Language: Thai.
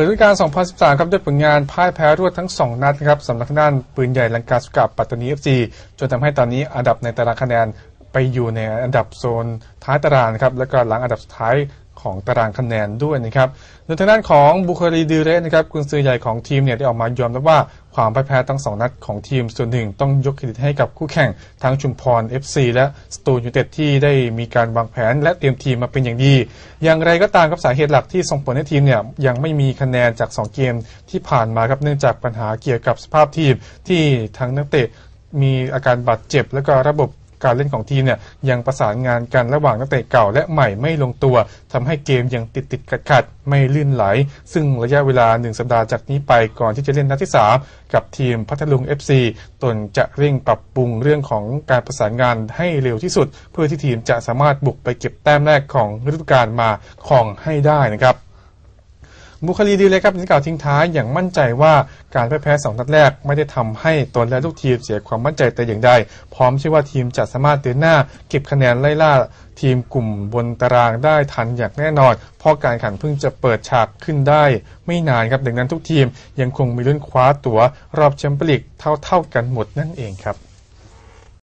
ปิดฤดูกาล 2013 ครับด้วยผลงานพ่ายแพ้รวดทั้ง 2 นัดครับสำหรับด้านปืนใหญ่ลังกาสกับปัตตานีเอฟซีจนทำให้ตอนนี้อันดับในตารางคะแนนไปอยู่ในอันดับโซนท้ายตารางครับแล้วก็หลังอันดับสุดท้าย ของตารางคะแนนด้วยนะครับโดยทางด้านของบุคลีดีเรสนะครับกุนซือใหญ่ของทีมเนี่ยได้ออกมายอมรับว่าความพ่ายแพ้ทั้งสองนัดของทีมส่วนหนึ่งต้องยกเครดิตให้กับคู่แข่งทั้งชุมพร FC และสตูนยูเต็ดที่ได้มีการวางแผนและเตรียมทีมมาเป็นอย่างดี อย่างไรก็ตามครับสาเหตุหลักที่ส่งผลให้ทีมเนี่ยยังไม่มีคะแนนจาก 2 เกมที่ผ่านมาครับเนื่องจากปัญหาเกี่ยวกับสภาพทีมที่ทั้งนักเตะมีอาการบาดเจ็บและก็ระบบ การเล่นของทีมเนี่ยยังประสานงานกันระหว่างนักเตะเก่าและใหม่ไม่ลงตัวทำให้เกมยังติดติดขัดขัดไม่ลื่นไหล ซึ่งระยะเวลา 1 สัปดาห์จากนี้ไปก่อนที่จะเล่นนัดที่ 3 กับทีมพัทลุง FC ตนจะเร่งปรับปรุงเรื่องของการประสานงานให้เร็วที่สุด เพื่อที่ทีมจะสามารถบุกไปเก็บแต้มแรกของฤดูกาลมาครองให้ได้นะครับ บุคลีดีเลยครับที่กล่าวทิ้งท้ายอย่างมั่นใจว่าการแพ้สองนัดแรกไม่ได้ทำให้ตนและลูกทีมเสียความมั่นใจแต่อย่างใด พร้อมเชื่อว่าทีมจะสามารถเดินหน้า เก็บคะแนนไล่ล่าทีมกลุ่มบนตารางได้ทันอย่างแน่นอน เพราะการแข่งขันเพิ่งจะเปิดฉากขึ้นได้ ไม่นานครับดังนั้นทุกทีมยังคงมีลุ้นคว้าตั๋วรอบแชมเปี้ยนลีกเท่าๆกันหมดนั่นเองครับ